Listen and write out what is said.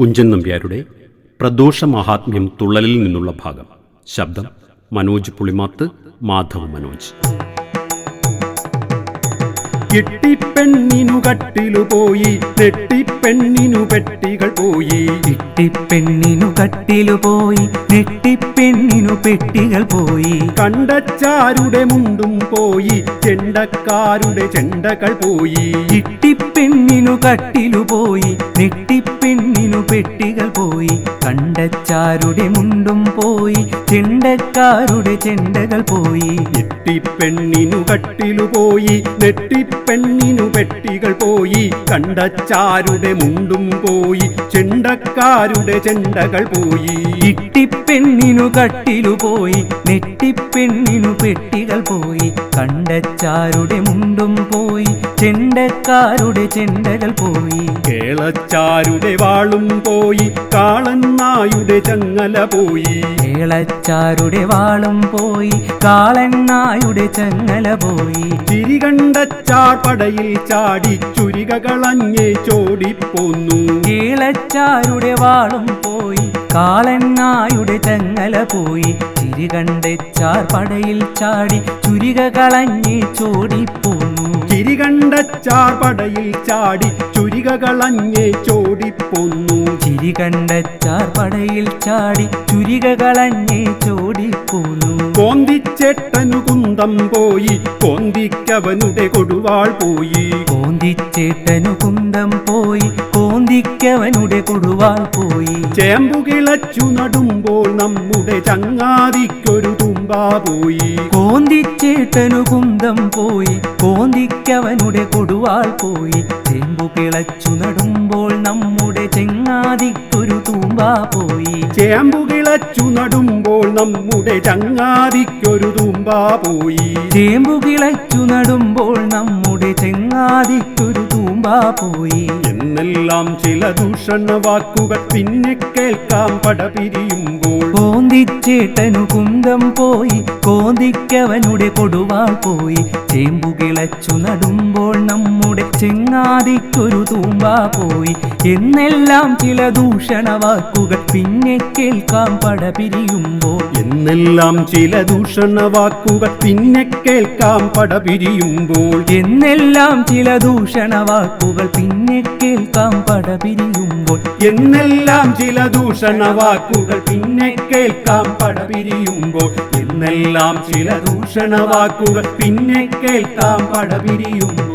കുഞ്ചൻ നമ്പ്യാരുടെ പ്രദോഷ മഹാത്മ്യം തുള്ളലിൽ നിന്നുള്ള ഭാഗം. ശബ്ദം മനോജ് പുളിമാത്ത് മാധവ് മനോജ്. ഇട്ടിപ്പെണ്ണിനു കട്ടിലു പോയി. നെട്ടിപ്പെണ്ണിനു പെട്ടികൾ പോയി. ഇട്ടിപ്പെണ്ണിനു കട്ടിലു പോയി. നെട്ടിപ്പെണ്ണിനു പെട്ടികൾ പോയി. കണ്ടച്ചാരുടെ മുണ്ടും പോയി. ചെണ്ടക്കാരുടെ ചെണ്ടകൾ പോയി. ഇട്ടിപ്പെണ്ണിനു കട്ടിലു പോയി. നെട്ടിപ്പെണ്ണിനു പെട്ടികൾ പോയി. കണ്ടച്ചാരുടെ മുണ്ടും പോയി ചെണ്ടക്കാരുടെ ചെണ്ടകൾ പോയി. ഇട്ടിപ്പെണ്ണിനു കട്ടിലു പോയി നെട്ടിപ്പെണ്ണിനു പെട്ടികൾ പോയി. കണ്ടച്ചാരുടെ മുണ്ടും പോയി ചെണ്ടക്കാരുടെ ചെണ്ടകൾ പോയി. ഇട്ടിപ്പെണ്ണിനു കട്ടിലു പോയി നെട്ടിപ്പെണ്ണിനു പെട്ടികൾ പോയി. കണ്ടച്ചാരുടെ മുണ്ടും പോയി ചെണ്ടക്കാരുടെ ചെണ്ടകൾ പോയി. കേളച്ചാരുടെ വാളും പോയി കാളന്നായുടെ ചങ്ങല പോയി. കേളച്ചാരുടെ വാളും പോയി കാളന്നായുടെ ചങ്ങല പോയി. ചിരികണ്ടച്ചാർ പടയിൽ ചാടി ചുരികകളഞ്ഞേ ചോടിപ്പോന്നു കേളച്ചാരുടെ വാളും പോയി കാളണ്ണായുടെ ചങ്ങല പോയി ചിരികണ്ടെച്ചാർ പടയിൽ ചാടി ചുരിക കളഞ്ഞ് ചോടിപ്പോന്നു ചിരികണ്ടച്ചാർ പടയിൽ ചാടി ചുരിക കളഞ്ഞേ ചിരി കണ്ടച്ചാർ പടയിൽ ചാടി ചുരികകളങ്ങേ ചോടിപ്പോന്നു. കോന്തിച്ചേട്ടനു കുന്തം പോയി കോന്തിക്കവനുടെ കൊടുവാൾ പോയി. കോന്തിച്ചേട്ടനു കുന്തം പോയി കോന്തിക്കവനുടെ കൊടുവാൾ പോയി. ചേമ്പു കിളച്ചു നടുമ്പോൾ നമ്മുടെ ചങ്ങാതിക്കൊരു തുമ്പാ പോയി. കോന്തിച്ചേട്ടനു കുന്തം പോയി കോന്തിക്കവനുടെ കൊടുവാൾ പോയി. ചേമ്പു കിളച്ചു നടുമ്പോൾ നമ്മുടെ ചെങ്ങാതിക്കൊരു തൂമ്പ പോയി. ചേമ്പു കിളച്ചു നടുമ്പോൾ നമ്മുടെ ചങ്ങാതിക്കൊരു തൂമ്പ പോയി. ചേമ്പു കിളച്ചു നടുമ്പോൾ നമ്മുടെ ചെങ്ങാതിക്കൊരു തൂമ്പ പോയി. എന്നെല്ലാം ചില ദൂഷണ വാക്കുകൾ പിന്നെ കേൾക്കാം പടപിരിയുമ്പോൾ. കോന്തിച്ചേട്ടനു കുന്തം പോയി കോന്തിക്കവനുടെ കൊടുവാൾ പോയി. ചേമ്പു കിളച്ചു നടുമ്പോൾ നമ്മുടെ ചെങ്ങാതിക്കൊരു തൂമ്പാ പോയി. എന്നെല്ലാം ചില ദൂഷണ വാക്കുകൾ പിന്നെ കേൾക്കാം പടപിരിയുമ്പോൾ. എന്നെല്ലാം ചില ദൂഷണ വാക്കുകൾ പിന്നെ കേൾക്കാം പടപിരിയുമ്പോൾ. എന്നെല്ലാം ചില ദൂഷണ വാക്കുകൾ പിന്നെ കേൾക്കാം പടപിരിയുമ്പോൾ. എന്നെല്ലാം ചില ദൂഷണ വാക്കുകൾ പിന്നെ കേൾക്കാം പടപിരിയുമ്പോൾ. എന്നെല്ലാം ചില ദൂഷണ വാക്കുകൾ പിന്നെ കേൾക്കാം പടപിരിയുമ്പോൾ.